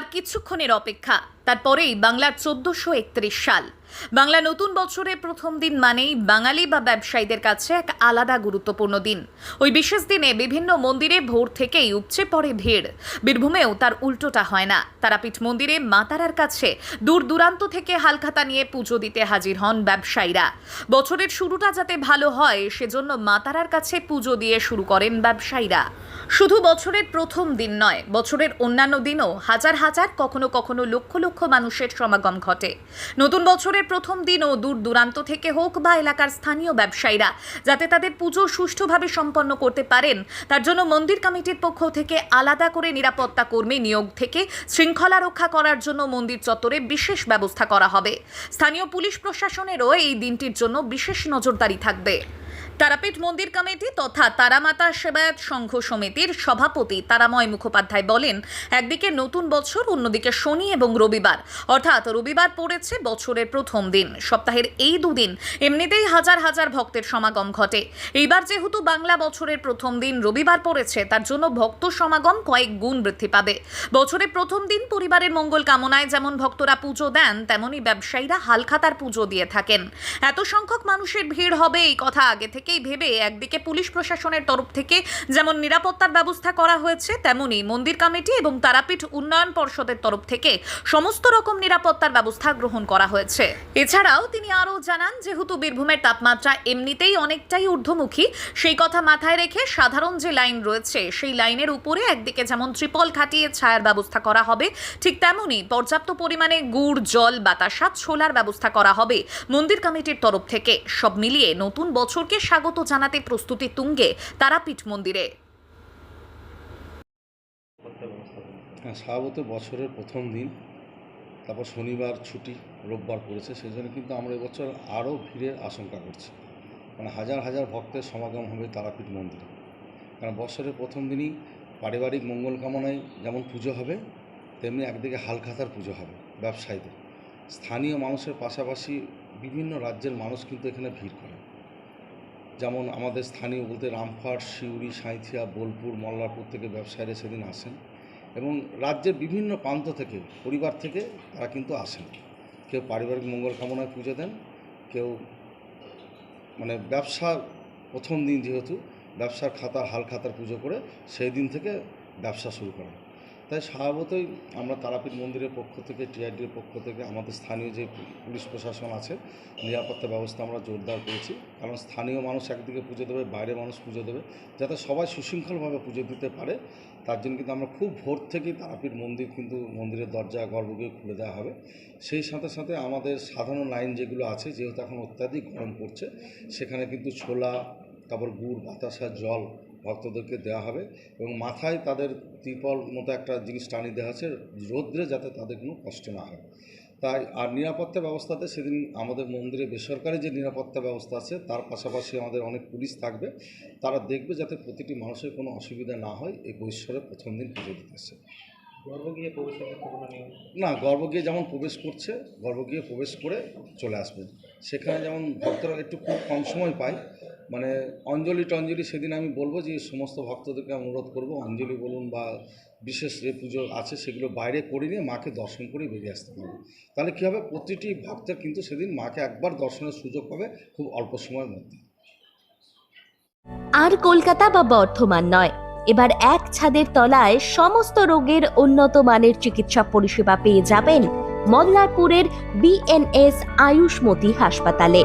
আর কিছুক্ষণের অপেক্ষা। তারপরেই বাংলার চোদ্দশো একত্রিশ সাল। বাংলা নতুন বছরের প্রথম দিন মানেই বাঙালি বা ব্যবসায়ীদের কাছে এক আলাদা গুরুত্বপূর্ণ দিন। ওই বিশেষ দিনে বিভিন্ন মন্দিরে ভোর থেকেই উপচে পড়ে ভিড়। বীরভূমেও তার উল্টোটা হয় না। তারাপীঠ মন্দিরে মা তারার কাছে দূর দূরান্ত থেকে হালখাতা নিয়ে পুজো দিতে হাজির হন ব্যবসায়ীরা। বছরের শুরুটা যাতে ভালো হয়, সেজন্য মা তারার কাছে পুজো দিয়ে শুরু করেন ব্যবসায়ীরা। শুধু বছরের প্রথম দিন নয়, বছরের অন্যান্য দিনও হাজার হাজার, কখনো কখনো লক্ষ লক্ষ মানুষের সমাগম ঘটে। নতুন বছরের প্রথম দিনও দূর দূরান্ত থেকে হোক বা এলাকার স্থানীয় ব্যবসায়ীরা, যাতে তাদের পুজো সুষ্ঠুভাবে সম্পন্ন করতে পারেন, তার জন্য মন্দির কমিটির পক্ষ থেকে আলাদা করে নিরাপত্তা কর্মী নিয়োগ থেকে শৃঙ্খলা রক্ষা করার জন্য মন্দির চত্বরে বিশেষ ব্যবস্থা করা হবে। স্থানীয় পুলিশ প্রশাসনেরও এই দিনটির জন্য বিশেষ নজরদারি থাকবে। তারাপীঠ মন্দির কমিটি তথা তারামাতা সেবায়ত সংঘ সমিতির সভাপতি তারাময় মুখোপাধ্যায় বলেন, একদিকে নতুন বছর, অন্যদিকে শনি এবং রবিবার। অর্থাৎ রবিবার পড়েছে বছরের প্রথম দিন। সপ্তাহের এই দুদিন এমনিতেই হাজার হাজার ভক্তের সমাগম ঘটে। এইবার যেহেতু বাংলা বছরের প্রথম দিন রবিবার পড়েছে, তার জন্য ভক্ত সমাগম কয়েক গুণ বৃদ্ধি পাবে। বছরের প্রথম দিন পরিবারের মঙ্গল কামনায় যেমন ভক্তরা পুজো দেন, তেমনি ব্যবসায়ীরা হালখাতার পুজো দিয়ে থাকেন। এত সংখ্যক মানুষের ভিড় হবে এই কথা আগে থেকেই ভেবে একদিকে পুলিশ প্রশাসনের তরফ থেকে যেমন নিরাপত্তার ব্যবস্থা করা হয়েছে, তেমনি মন্দির কমিটি এবং তারাপীঠ উন্নয়ন পর্ষদের তরফ থেকে সমস্ত রকম নিরাপত্তার ব্যবস্থা গ্রহণ করা হয়েছে। এছাড়াও তিনি আরও জানান, যেহেতু বীরভূমের তাপমাত্রা এমনিতেই অনেকটাই ঊর্ধ্বমুখী, সেই কথা মাথায় রেখে সাধারণ যে লাইন রয়েছে, সেই লাইনের উপরে একদিকে যেমন ত্রিপল খাটিয়ে ছায়ার ব্যবস্থা করা হবে, ঠিক তেমনি পর্যাপ্ত পরিমাণে গুড়, জল, বাতাসা, ছোলার ব্যবস্থা করা হবে মন্দির কমিটির তরফ থেকে। সব মিলিয়ে নতুন বছরকে স্বাগত জানাতে প্রস্তুতি তুঙ্গে তারাপীঠ মন্দিরে। হ্যাঁ স্বভাবত বছরের প্রথম দিন, তারপর শনিবার ছুটি, রোববার পড়েছে, সেই জন্য কিন্তু আমরা এবছর আরও ভিড়ের আশঙ্কা করছি। মানে হাজার হাজার ভক্তের সমাগম হবে তারাপীঠ মন্দিরে। কারণ বছরের প্রথম দিনই পারিবারিক মঙ্গল কামনায় যেমন পুজো হবে, তেমনি একদিকে হালখাতার পুজো হবে ব্যবসায়ীদের। স্থানীয় মানুষের পাশাপাশি বিভিন্ন রাজ্যের মানুষ কিন্তু এখানে ভিড় করে। যেমন আমাদের স্থানীয় বলতে রামফাট সিউড়ি, সাঁইথিয়া, বোলপুর, মল্লারপুর থেকে ব্যবসায়ীরা সেদিন আসেন এবং রাজ্যের বিভিন্ন প্রান্ত থেকে, পরিবার থেকে তারা কিন্তু আসেন। কেউ পারিবারিক মঙ্গল কামনায় পুজো দেন, কেউ মানে ব্যবসার প্রথম দিন যেহেতু, ব্যবসার খাতার, হাল খাতার পুজো করে সেই দিন থেকে ব্যবসা শুরু করেন। তাই স্বভাবতই আমরা তারাপীঠ মন্দিরের পক্ষ থেকে, টিআরডির পক্ষ থেকে, আমাদের স্থানীয় যে পুলিশ প্রশাসন আছে, নিরাপত্তা ব্যবস্থা আমরা জোরদার করেছি। কারণ স্থানীয় মানুষ একদিকে পুজো দেবে বাইরে মানুষ পুজো দেবে, যাতে সবাই সুশৃঙ্খলভাবে পুজো দিতে পারে। তার জন্য কিন্তু আমরা খুব ভোর থেকেই তারাপীঠ মন্দির কিন্তু মন্দিরের দরজা, গর্ভগৃহ খুলে দেওয়া হবে। সেই সাথে সাথে আমাদের সাধারণ লাইন যেগুলো আছে, যেহেতু এখন অত্যাধিক গরম পড়ছে, সেখানে কিন্তু ছোলা, তারপর গুড়, বাতাসা, জল ভক্তদেরকে দেওয়া হবে এবং মাথায় তাদের ত্রিপল মতো একটা জিনিস টানিয়ে দেওয়া আছে রৌদ্রে যাতে তাদের কোনো কষ্ট না হয়। তাই আর নিরাপত্তা ব্যবস্থাতে সেদিন আমাদের মন্দিরে বেসরকারি যে নিরাপত্তা ব্যবস্থা আছে তার পাশাপাশি আমাদের অনেক পুলিশ থাকবে। তারা দেখবে যাতে প্রতিটি মানুষের কোনো অসুবিধা না হয় এই কৈশ্বরের প্রথম দিন পুজো দিতে আসে গর্ভ গিয়ে প্রবেশের ক্ষেত্রে কোনো নিয়ম না গর্ভগৃহে যেমন প্রবেশ করছে গর্ভগৃহে প্রবেশ করে চলে আসবে। সেখানে যেমন ভক্তরা একটু খুব কম সময় পায় মানে অঞ্জলি টঞ্জলি সেদিন আমি বলব যে সমস্ত ভক্তদেরকে অনুরোধ করব, অঞ্জলি বলুন বা বিশেষ যে পুজো আছে সেগুলো বাইরে করে নিয়ে মাকে দর্শন করে বেরিয়ে আসতে পারবে। তাহলে কী হবে? প্রতিটি ভক্তের কিন্তু সেদিন মাকে একবার দর্শনের সুযোগ পাবে খুব অল্প সময়ের মধ্যে। আর কলকাতা বা বর্ধমান নয়। এবার এক ছাদের তলায় সমস্ত রোগের উন্নত মানের চিকিৎসা পরিষেবা পেয়ে যাবেন মল্লারপুরের বিএনএস আয়ুষ্মতি হাসপাতালে।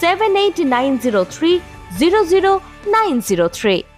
78903 00903.